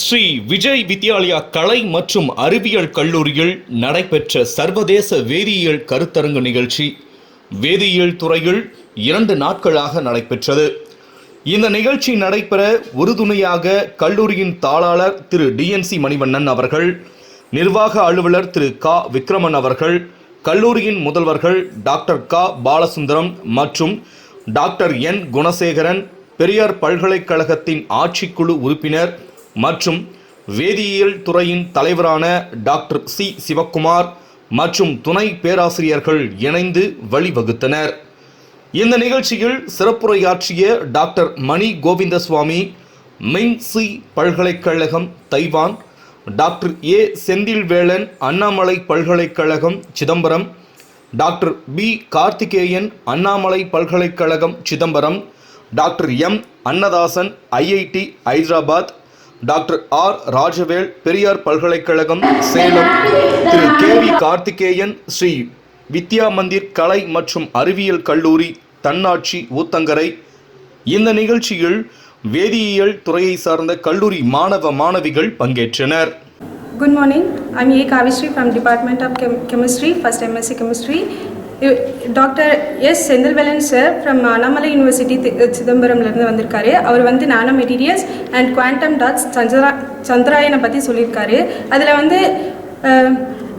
ஸ்ரீ விஜய் வித்யாலயா கலை மற்றும் அறிவியல் கல்லூரியில் நடைபெற்ற சர்வதேச வேதியியல் கருத்தரங்கு நிகழ்ச்சி வேதியியல் துறையில் இரண்டு நாட்களாக நடைபெற்றது. இந்த நிகழ்ச்சி நடைபெற உறுதுணையாக கல்லூரியின் தாளாளர் திரு டிஎன்சி மணிவண்ணன் அவர்கள் நிர்வாக அலுவலர் திரு கா விக்ரமன் அவர்கள் கல்லூரியின் முதல்வர்கள் டாக்டர் கா பாலசுந்தரம் மற்றும் டாக்டர் என் குணசேகரன் பெரியார் பல்கலைக்கழகத்தின் ஆட்சிக்குழு உறுப்பினர் மற்றும் வேதியியல் துறையின் தலைவரான டாக்டர் சி. சிவக்குமார் மற்றும் துணை பேராசிரியர்கள் இணைந்து வழிவகுத்தனர். இந்த நிகழ்ச்சியில் சிறப்புரையாற்றிய doctor Mani Govindaswamy Ming Chi. பல்கலைக்கழகம் Taiwan doctor A. Senthilvelan Annamalai பல்கலைக்கழகம் சிதம்பரம் டாக்டர் பி. கார்த்திகேயன் அண்ணாமலை பல்கலைக்கழகம் Chidambaram doctor M. Annadasan IIT Hyderabad doctor R. Rajavel Periyar பல்கலைக்கழகம் சேலம் திரு. கே. வி. கார்த்திகேயன் ஸ்ரீ. வித்யா மந்திர் கலை மற்றும் அறிவியல் கல்லூரி தன்னாட்சி ஊத்தங்கரை. இந்த நிகழ்ச்சியில் வேதியியல் துறையை சார்ந்த கல்லூரி மாணவ மாணவிகள் பங்கேற்றனர். Good morning I A. Kavishri from department of chemistry first first chemistry doctor S Senthilvelan sir from Annamalai university சிதம்பரம்லேருந்து வந்திருக்காரு. அவர் வந்து nano materials and quantum dots Chandra சந்திராயனை பற்றி சொல்லியிருக்காரு. அதில் வந்து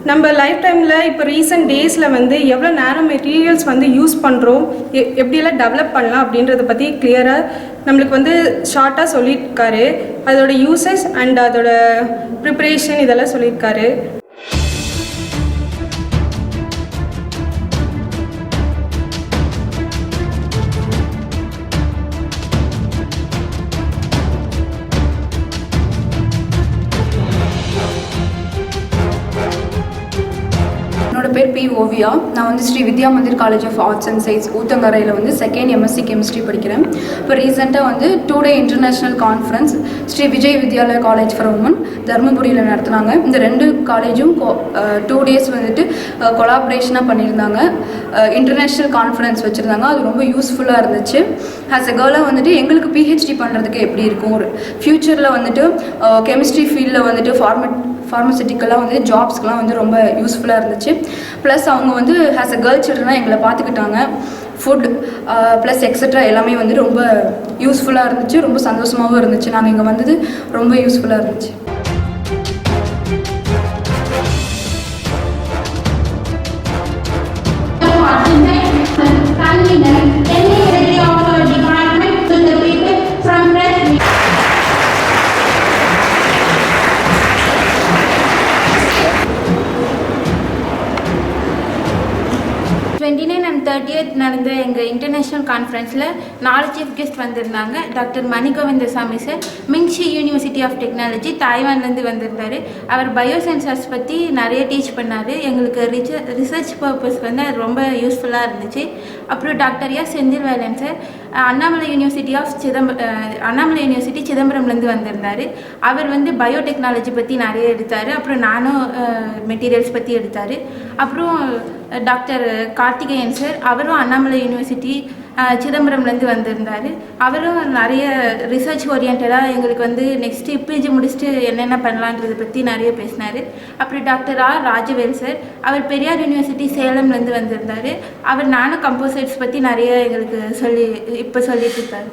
நம்ம லைஃப் டைமில் இப்போ ரீசெண்ட் டேஸில் வந்து எவ்வளோ நேனோ மெட்டீரியல்ஸ் வந்து யூஸ் பண்ணுறோம் எ எப்படியெல்லாம் டெவலப் பண்ணலாம் அப்படின்றத பற்றி கிளியராக நம்மளுக்கு வந்து ஷார்ட்டாக சொல்லியிருக்காரு. அதோட யூசஸ் அண்ட் அதோட ப்ரிப்பரேஷன் இதெல்லாம் சொல்லியிருக்காரு. பேர் பி. ஓவியா. நான் வந்து Sri Vidya Mandir college of arts and science ஊத்தங்கரையில் வந்து செகண்ட் எம்எஸ்சி கெமிஸ்ட்ரி படிக்கிறேன். இப்போ ரீசெண்டாக வந்து two day international conference Sri Vijay Vidyalaya college for women தருமபுரியில் நடத்துனாங்க. இந்த ரெண்டு காலேஜும் டூ டேஸ் வந்துட்டு கொலாபரேஷனாக பண்ணியிருந்தாங்க. இன்டர்நேஷ்னல் கான்ஃபரன்ஸ் வச்சுருந்தாங்க. அது ரொம்ப யூஸ்ஃபுல்லாக இருந்துச்சு. ஆஸ் எ கேர்ளாக வந்துட்டு எங்களுக்கு பிஹெச்டி பண்ணுறதுக்கு எப்படி இருக்கும்? ஒரு ஃப்யூச்சரில் வந்துட்டு கெமிஸ்ட்ரி ஃபீல்டில் வந்துட்டு ஃபார்மட் ஃபார்மசிட்டிக்கெல்லாம் வந்து ஜாப்ஸ்க்கெலாம் வந்து ரொம்ப யூஸ்ஃபுல்லாக இருந்துச்சு. ப்ளஸ் அவங்க வந்து ஆஸ் அ கேர்ள் சில்ட்ரனாக எங்களை பார்த்துக்கிட்டாங்க. ஃபுட் ப்ளஸ் எக்ஸட்ரா எல்லாமே வந்து ரொம்ப யூஸ்ஃபுல்லாக இருந்துச்சு. ரொம்ப சந்தோஷமாகவும் இருந்துச்சு. நாங்கள் இங்கே வந்தது ரொம்ப யூஸ்ஃபுல்லாக இருந்துச்சு. Thank you. தேர்ட்டியத் நடந்த எங்கள் இன்டர்நேஷ்னல் கான்ஃபரன்ஸில் நாலு சீஃப் கெஸ்ட் வந்திருந்தாங்க. Doctor Manigovindasamy sir Ming Chi university of technology தாய்வான்லேருந்து வந்திருந்தார். அவர் பயோசென்சர்ஸ் பற்றி நிறைய டீச் பண்ணார். எங்களுக்கு ரிச ரிசர்ச் பர்பஸ் வந்து அது ரொம்ப யூஸ்ஃபுல்லாக இருந்துச்சு. அப்புறம் doctor S Senthilvelan sir Annamalai university of Chidambaram Annamalai university சிதம்பரம்லேருந்து வந்திருந்தார். அவர் வந்து பயோடெக்னாலஜி பற்றி நிறைய எடுத்தார். அப்புறம் நானோ மெட்டீரியல்ஸ் பற்றி எடுத்தார். அப்புறம் டாக்டர் கார்த்திகேயன் சார் அவரும் அண்ணாமலை யூனிவர்சிட்டி சிதம்பரம்லேருந்து வந்திருந்தார். அவரும் நிறைய ரிசர்ச் ஓரியன்டாக எங்களுக்கு வந்து நெக்ஸ்ட்டு பிஜி முடிச்சுட்டு என்னென்ன பண்ணலான்றதை பற்றி நிறைய பேசினார். அப்புறம் டாக்டர் ஆர். ராஜவேல் சார் அவர் பெரியார் யூனிவர்சிட்டி சேலம்லேருந்து வந்திருந்தார். அவர் நானோ கம்போசைட்ஸ் பற்றி நிறைய எங்களுக்கு சொல்லி இப்போ சொல்லிட்டு இருக்காரு.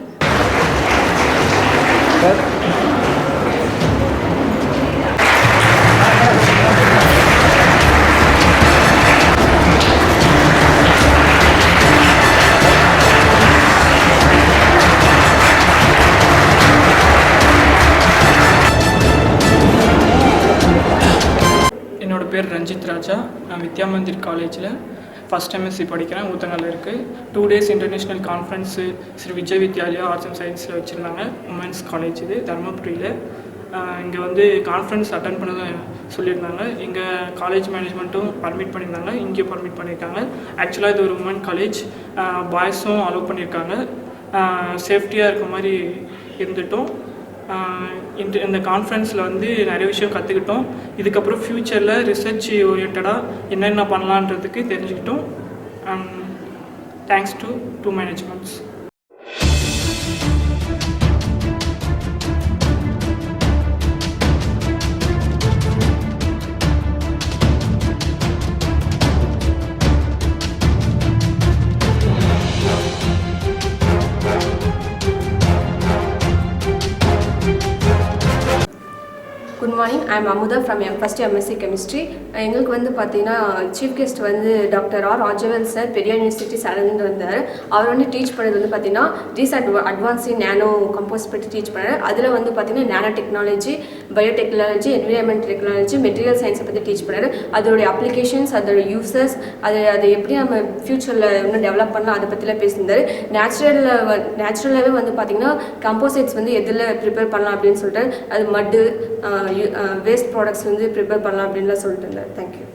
பேர் ரஞ்சித் ராஜா. நான் வித்யா மந்திர் காலேஜில் ஃபஸ்ட் எம்எஸ்சி படிக்கிறேன். ஊத்தங்கல்ல இருக்குது two days international conference Sri Vijay Vidyalaya arts and சயின்ஸில் வச்சுருந்தாங்க. உமன்ஸ் காலேஜ் இது தருமபுரியில். இங்கே வந்து கான்ஃபரன்ஸ் அட்டன் பண்ண சொல்லியிருந்தாங்க. எங்கள் காலேஜ் மேனேஜ்மெண்ட்டும் பர்மிட் பண்ணியிருந்தாங்க. இங்கேயும் பர்மிட் பண்ணியிருக்காங்க. ஆக்சுவலாக இது ஒரு உமன் காலேஜ் பாய்ஸும் அலோவ் பண்ணியிருக்காங்க. சேஃப்டியாக இருக்க மாதிரி இருந்துட்டோம். இந்த இந்த கான்ஃபரன்ஸில் வந்து நிறைய விஷயம் கற்றுக்கிட்டோம் இதுக்கப்புறம் ஃப்யூச்சரில் ரிசர்ச் ஓரியன்டாக என்னென்ன பண்ணலான்றதுக்கு தெரிஞ்சுக்கிட்டோம். Thanks to to managements good morning I am Amudha from M first MSc chemistry எங்களுக்கு வந்து பார்த்தீங்கன்னா சீஃப் கெஸ்ட் வந்து doctor R Rajavel sir Periyar university சேலந்து வந்தார். அவர் வந்து டீச் பண்ணது வந்து பார்த்தீங்கன்னா ரீஸ் அட்வா அட்வான்ஸி நேனோ கம்போஸ் பற்றி டீச் பண்ணார். அதில் வந்து பார்த்தீங்கன்னா nano technology biotechnology environment technology material சயின்ஸை பற்றி டீச் பண்ணார். அதோடைய அப்ளிகேஷன்ஸ் அதோட யூசஸ் அது அதை எப்படி நம்ம ஃப்யூச்சரில் இன்னும் டெவலப் பண்ணலாம் அதை பற்றிலாம் பேசியிருந்தார். நேச்சுரலில் நேச்சுரலாகவே வந்து பார்த்தீங்கன்னா கம்போசிட்ஸ் வந்து எதில் ப்ரிப்பேர் பண்ணலாம் அப்படின்னு சொல்லிட்டு அது மட்டு வேஸ்ட் ப்ராடக்ட்ஸ் uh, வந்து ப்ரிப்பேர் பண்ணலாம் அப்படின்லாம் சொல்லிட்டு இருந்தார் தேங்க்யூ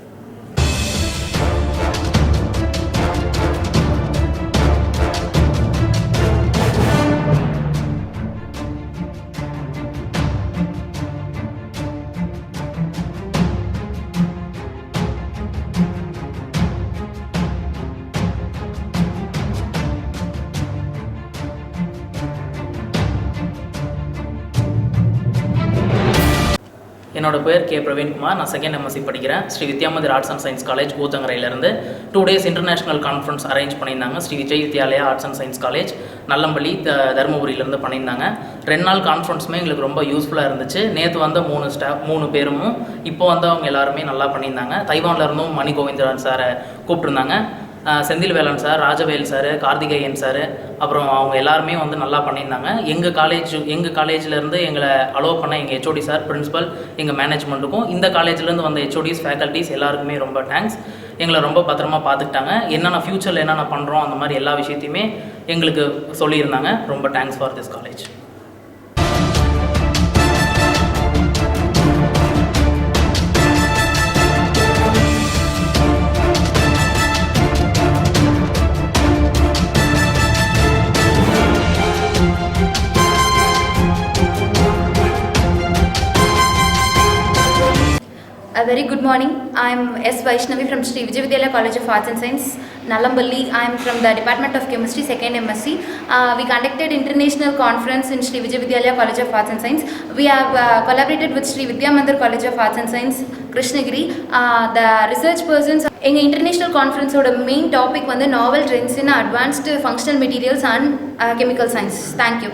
என்னோட பேர் கே பிரவீன்குமார். நான் செகண்ட் எம்எஸ்சி படிக்கிறேன். Sri Vidyamandir arts and science college ஊத்தங்கரையிலேருந்து two days international conference arrange பண்ணியிருந்தாங்க. Sri Vijay Vidyalaya arts and science college Nallampalli த தருமபுரியிலேருந்து பண்ணியிருந்தாங்க. ரெண்டு நாள் கான்ஃபரன்ஸுமே எங்களுக்கு ரொம்ப யூஸ்ஃபுல்லாக இருந்துச்சு. நேற்று வந்த மூணு ஸ்டாஃப் மூணு பேரும் இப்போ வந்தவங்க எல்லாருமே நல்லா பண்ணியிருந்தாங்க. தைவான்லேருந்தும் மணி கோவிந்தராஜ் சாரை கூப்பிட்டுருந்தாங்க. Senthil Velan sir Rajavel sir Karthikeyan sir அப்புறம் அவங்க எல்லாருமே வந்து நல்லா பண்ணியிருந்தாங்க. எங்கள் காலேஜ் எங்கள் காலேஜ்லேருந்து எங்களை அலோவ் பண்ண எங்கள் ஹெச்ஓடி சார் பிரின்ஸிபல் எங்கள் மேனேஜ்மெண்ட்டுக்கும் இந்த காலேஜ்லேருந்து வந்த ஹெச்ஓடிஸ் ஃபேக்கல்ட்டிஸ் எல்லாருக்குமே ரொம்ப தேங்க்ஸ் எங்களை ரொம்ப பத்திரமா பார்த்துக்கிட்டாங்க என்னென்ன ஃப்யூச்சரில் என்னென்ன பண்ணுறோம் அந்த மாதிரி எல்லா விஷயத்தையுமே எங்களுக்கு சொல்லியிருந்தாங்க. ரொம்ப thanks for this college A very good morning. I am S. Vaishnavi from Sri Vijay Vidyalaya College of Arts and Science, Nalamballi. I am from the Department of Chemistry, 2nd MSc. Uh, we conducted international conference in Sri Vijay Vidyalaya College of Arts and Science. We have uh, collaborated with Sri Vidya Mandir College of Arts and Science, Krishnagiri. Uh, the research persons எங்கள் international கான்ஃபரன்ஸோட main topic வந்து novel trends in advanced functional materials and chemical science thank you